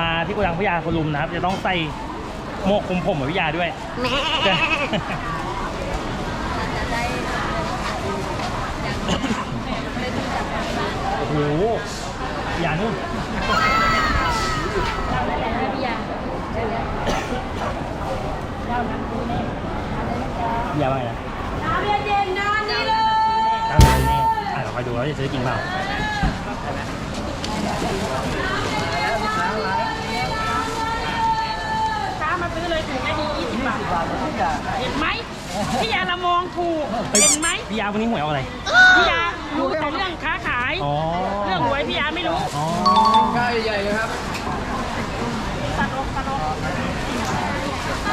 มาที่โกดังพิยาโคลุมนะครับ จะต้องใส่หมวกคลุมผมเหมือนพิยาด้วยแม่โอ้โหอย่านู่นพี่ยาอย่าว่าไงนะน้ำเย็นๆนอนนี่เลยตั้งใจแน่อะเราคอยดูว่าจะซื้อจริงเปล่าช้ามาซื้อเลยถูกแค่นี้20บาท เห็นไหมพี่ยาละมองถูกเห็นไหมพี่ยาวันนี้หวยเอาอะไร พี่ยารู้แต่เรื่องค้าขาย อ๋อ เรื่องหวยพี่ยาไม่รู้อ๋อใช่ใหญ่เลยครับตลกตลก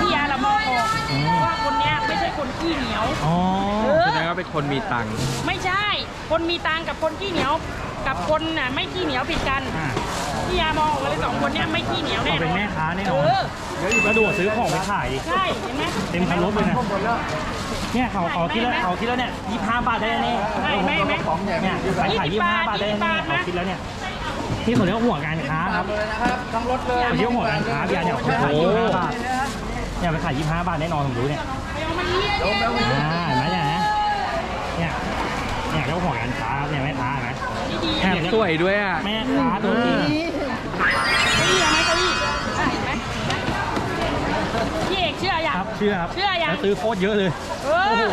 พี่ยาละมองออกว่าคนเนี้ยไม่ใช่คนขี้เหนียวอ๋อเออแสดงว่าเป็นคนมีตังค์ไม่ใช่ คนมีตังค์กับคนขี้เหนียว กับคนน่ะไม่ขี้เหนียวผิดกันอะพี่ยามองออกเลยสองคนเนี้ยไม่ขี้เหนียวแน่เรานเป็นอนแม่ค้าแน่นเออนอแล้วดูซื้อของไปขายดิใช่เห็นไหม เต็มคันรถเลยนะเนี่ยเขาเขาคิดแล้วเขาคิดแล้วเนี่ยยี่ห้าบาทได้แน่ไม่ไม่ไม่เนี่ยขายขายยี่ห้าบาทได้แน่เขาคิดแล้วเนี่ยนี่เขาเรียกว่าหัวการค้าครับเลยนะครับทั้งรถเลยเขาเรียกว่าหัวการค้าพี่อาเนี่ยเขาขายยี่ห้าบาทเนี่ยไปขายยี่ห้าบาทแน่นอนผมรู้เนี่ยเอามาเลี้ยงเนี่ยอ่าเห็นไหมเนี่ยนะเนี่ยเนี่ยเรียกว่าหัวการค้าเนี่ยแม่ค้าเห็นไหม นี่ดีแม่สวยด้วยอะแม่ค้าตัวจริงเก้าอี้เอาไหมเก้าอี้อะเห็นไหมพี่เอกเชื่อยัคง รับเชื่อครับเชื่อยัง แล้วซื้อโคตรเยอะเลย เออ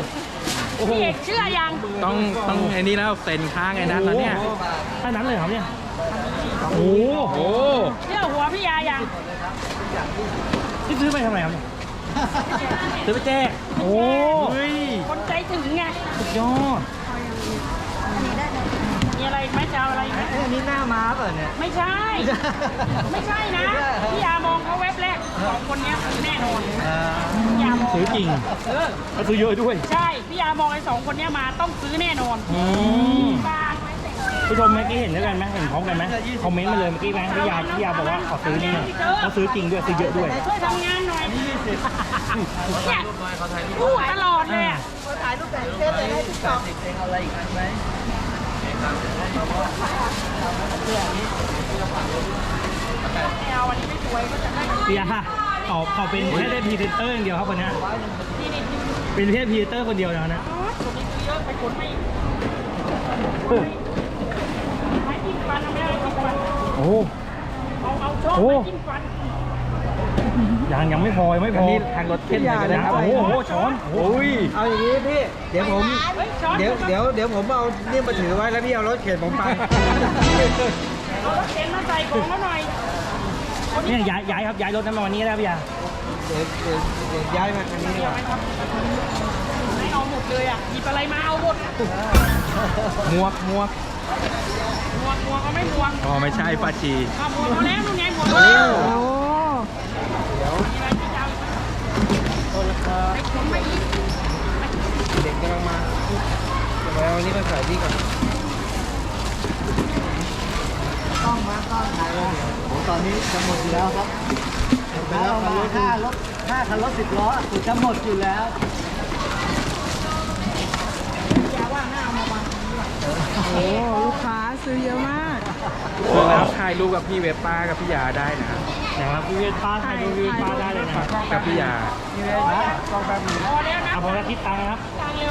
โอ้โหพี่เอกเชื่อยังต้องต้องไอ้นี่แล้วเซ็นค้างไอ้นั้นแล้วเนี่ย แค่นั้นเลยครับเนี่ยโอ้โหโอ้เชื่อหัวพี่ยายังนี่ซื้อไปทำไมครับเนี่ยซื้อไปแจกโอ้เฮ้ยคนใจถึงไงสุดยอด อะไรอีกไหมจะเอาอะไรอีกไหมอันนี้หน้าม้าเปล่ะเนี่ย ไม่ใช่ ไม่ใช่นะ พี่ยามองเขาเว็บแรกสองคนเนี้ยแน่นอนพี่ยามองซื้อจริงเออแล้วซื้อเยอะด้วยใช่ พี่ยามองไอ้สองคนเนี้ยมาต้องซื้อแน่นอนอืมบางผู้ชมเมื่อกี้เห็นด้วยกันไหมเห็นพร้อมกันไหมคอมเมนต์มาเลยเมื่อกี้ไหมพี่ยาพี่ยาบอกว่าขอซื้อนี่เขาซื้อจริงด้วยซื้อเยอะด้วย ช่วยทำงานหน่อยเนี่ยพูดตลอดเลยอะไม่เอาอันนี้ไม่สวยก็จะได้พี่ยา เขาเขาเป็นแค่ได้พรีเซนเตอร์อย่างเดียวครับคนเนี้ยนี่นี่นี่เป็นแค่พรีเซนเตอร์คนเดียวนะนะคนนี้ซื้อเยอะไปขนไม่ไม่จิ้มฟันเอาไม่ได้จิ้มฟันโอ้เอาเอาโชคโอ้ไปจิ้มฟัน ยังยังไม่พอยังไม่พอันอนี้ทางรถเข็นไปกันนะนะครับ โอ้โหโอ้โหช้อนโอ้ยเอาอย่างนี้พี่ เดี๋ยวผมเฮ้ยช้อนเดี๋ยวเดี๋ยวเดี๋ยวผมเอานี่มาถือไว้แล้วพี่เอารถเข็นผมไป เอารถเข็นมาใส่ของแล้วหน่อยคนนี้เนี่ยย้ายย้ายครับย้ายรถนั้นมาวันนี้แล้วพี่ยาเดี๋ยวเดี๋ยวเดี๋ยวย้ายมาทางนี้ดีกว่าไม่เอาหมดเลยอะ หยิบอะไรมาเอาหมดหมวกหมวกหมวกหมวกก็ไม่หมวกอ๋อไม่ใช่ปาจีเอาหมวกเอาแล้วนู่นไงหมวกโอ้เอาแล้วมีอะไรที่จะ เอาไปขนมาอีกเด็กกำลังมาเดี๋ยวเอาอันนี้มาใส่นี่ก่อนต้องมาต้องถ่ายเลยโอ้ตอนนี้จะหมดอยู่แล้วครับหมดไปแล้วคันรถห้ารถห้าคันรถสิบล้อสุดจะหมดอยู่แล้วอย่าว่าหน้าเอามาวางโอ้ลูกค้าซื้อเยอะมากคือแล้วถ่ายรูปกับพี่เวปป้ากับพี่ยาได้นะ นะครับพี่เวทป้าถ่ายรูปพี่เวทป้าได้เลยนะกับพี่ยาพองแล้วนะเอาพอแล้วคิดตังค์นะครับ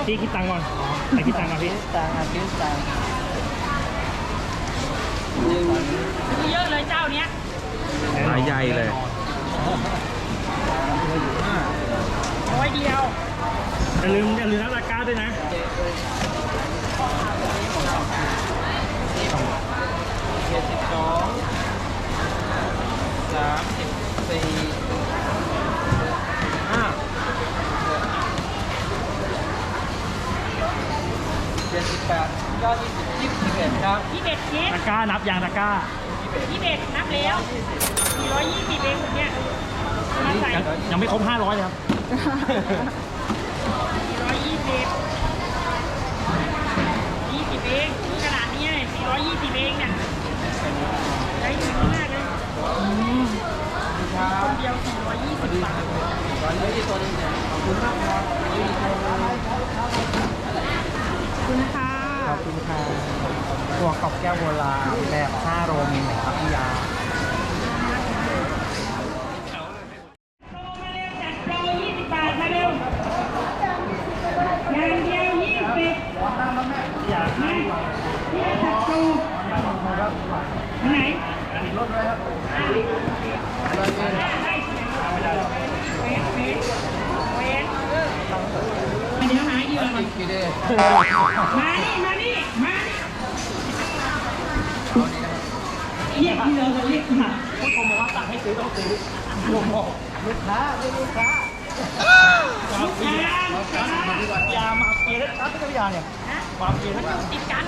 พี่คิดตังค์ก่อนไปคิดตังค์ก่อนพี่ต่างอาทิตย์ต่างซื้อเยอะเลยเจ้าเนี้ยรายใหญ่เลยร้อยเดียวอย่าลืมอย่าลืมนะ เจ็ดสิบสองสามสิบสี่ห้าเจ็ดสิบแปดเก้ายี่สิบยี่สิบเอ็ดครับพี่เบ็ดคิดตะกร้านับยางตะกร้าพี่เบ็ดนับแล้วสี่ร้อยยี่สิบเองผมเนี่ยเอามาใส่ยังยังไม่ครบ500เลยครับสี่ร้อยยี่สิบยี่สิบเองนี่ขนาดนี้สี่ร้อยยี่สิบเองเนี่ยใจถึงมากเลยคนเดียวสี่ร้อยยี่สิบบาทคุณค่ะ ขอบคุณค่ะตัวกรอบแก้วโบราณแบบ5โรมิลครับพี่ยา ไหนเดี๋ยวหาเหยื่อก่อนมานี่มานี่มาเรียกเหยื่อก่อนเรียกเหยื่อผู้ชมบอกว่าสั่งให้ซื้อต้องซื้อลูกค้าไม่ลูกค้าลูกค้าลูกค้ายามาเกียร์ชัดไม่ใช่ยาเนี่ยมาเกียร์ชัดติดกัน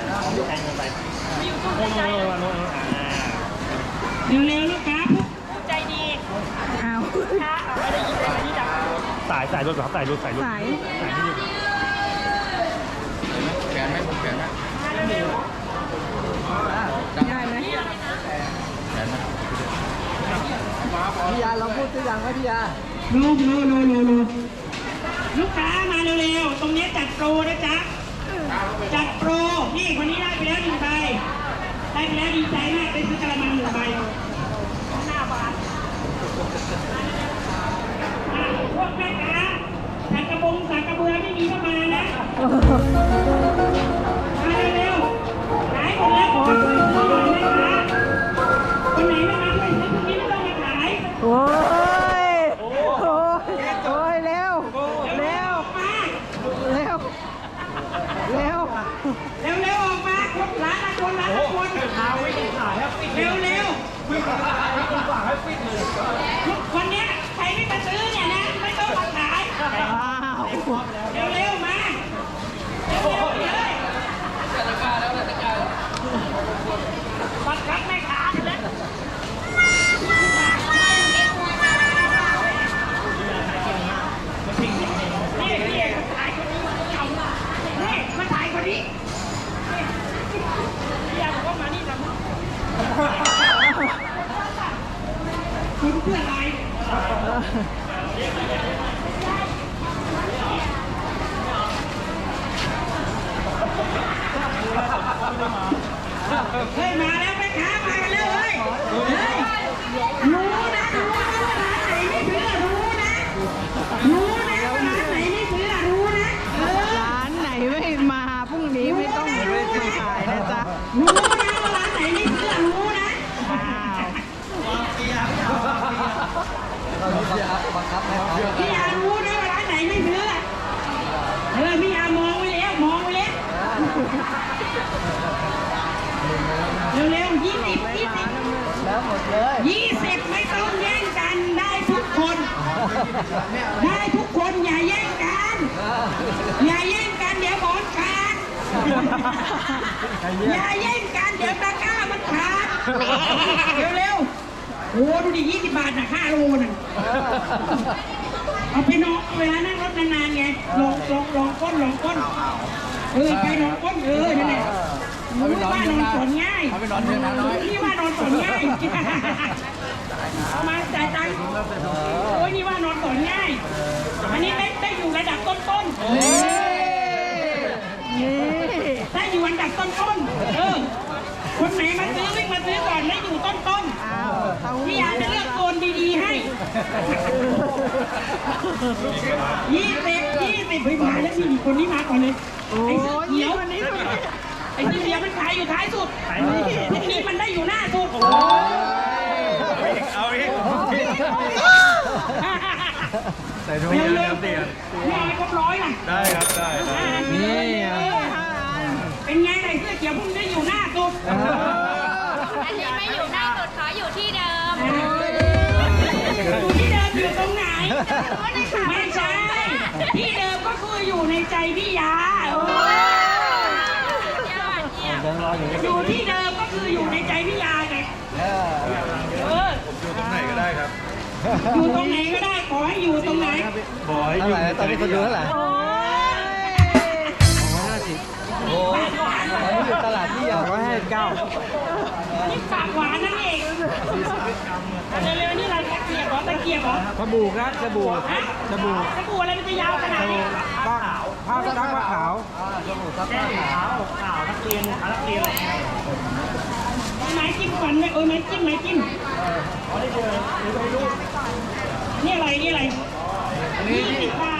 แทงกันไปมาอยู่ตู้โอ้โหใจโอ้โหเร็วๆลูกค้าผู้ใจดีอ้าวค้าเอาไม่ได้ยินอะไรนี่ดับสายสายรถครับสายรถสายรถสาย สายที่อยู่ แขนไหมผมแขนไหม ได้ไหมพี่ยาเราพูดตัวอย่างไหมพี่ยาดูดูดูดูดูลูกค้ามาเร็วๆ ตรงนี้จัดโปรนะจ๊ะ จัดโปร นี่คนนี้ได้ไปแล้วหนึ่งใบ ได้ไปแล้วดีใจมากไปซื้อกระมังหนึ่งใบหน้าบาทพวกแม่ค้าสักกระบงสักกระเบือไม่มีเข้ามานะ คุณเพื่ออะไร เฮ้ยมาแล้วแม่ค้ามากันแล้วเฮ้ยเฮ้ยรู้นะรู้นะว่าร้านไหนไม่ซื้อรู้นะรู้นะว่าร้านไหนไม่ซื้อรู้นะเออ ร้านไหนไม่มาพรุ่งนี้ไม่ต้องมาขายนะจ๊ะ รู้นะว่าร้านไหนไม่ซื้อรู้นะ ว้าว พี่ยาบังคับไหมครับ พี่ยารู้นะว่าร้านไหนไม่ซื้อเออพี่ยามองไว้แล้วมองไว้แล้วเร็วๆ ยี่สิบยี่สิบแล้วหมดเลยยี่สิบไม่ต้องแย่งกันได้ทุกคน ได้ทุกคนอย่าแย่งกัน อย่าแย่งกันเดี๋ยวบอลขาดอย่าแย่งกันเดี๋ยวตะกร้ามันขาดเร็วๆโอ้ดูดิยี่สิบบาทนะห้าโลน่ะเอาไปนอนเวลานั่งรถนานๆไงลองลองลองก้นลองก้นเออไปลองก้นเออนั่นแหละ รู้ว่านอนสนง่ายเอาไปนอนเถอะนะน้อยนี่ว่านอนสนง่ายเอามาจ่ายตังค์โอ้ยนี่ว่านอนสนง่าย อันนี้ได้ได้อยู่ระดับต้นๆนี่ได้อยู่อันดับต้นๆเออคนไหนมาซื้อวิ่งมาซื้อก่อนได้อยู่ต้นอ้าวเต้าๆหู้พี่ยาจะเลือกโซนดีๆให้ยี่สิบยี่สิบเฮ้ยมาแล้วมีคนนี้มาก่อนเลยโอ้ไอ้เสื้อยเขียวคนนี้คนนี้ไอ้เสื้อเขียวมันขายอยู่ท้ายสุดขายดีพวกนี้มันได้อยู่หน้าสุดเอาอีกใส่ถุงเร็เยวอะเร็วเดี๋ยวเตียนไม่เอาให้ครบร้อยนะได้ครับได้นี่เป็นไงไอ้เสื้อเขียวพวกนี้ได้อยู่หน้าสุดอันนี้ไม่อยู่หน้าสุดขออยู่ที่เดิมอยู่ที่เดิมอยู่ตรงไหนไม่ใช่ที่เดิมก็คืออยู่ในใจพี่ยาเออยอด เยี่ยมเดินรออยู่นี่อยู่ที่เดิมก็คืออยู่ในใจพี่ยาไงเออเอออยู่ตรงไหนก็ได้ครับ อยู่ตรงไหนก็ได้ขอให้อยู่ตรงไหนบอยอเท่ายู่ไหร่ตอนนี้คนดูเท่าไหร่โอ้ยห้าสิบโอ้ตอนนี้อยู่ตลาดที่ยาร้อยห้าสิบเก้า นี่ปากหวานนั่นเองเร็วๆนี่อะไรตะเกียบเหรอตะเกียบเหรอสบู่ครับสบู่ฮะสบู่สบู่อะไรมันจะยาวขนาดนี้ผ้าขาวผ้าซักผ้าขาวอ่าสบู่ซักแก้ผ้าขาวขาวขาวนักเรียนนักเรียนอะไรเงี้ยไม้จิ้มฟันไหมเออไม้จิ้มไม้จิ้มนี่อะไรนี่อะไรยี่สิบบาทเร็วๆ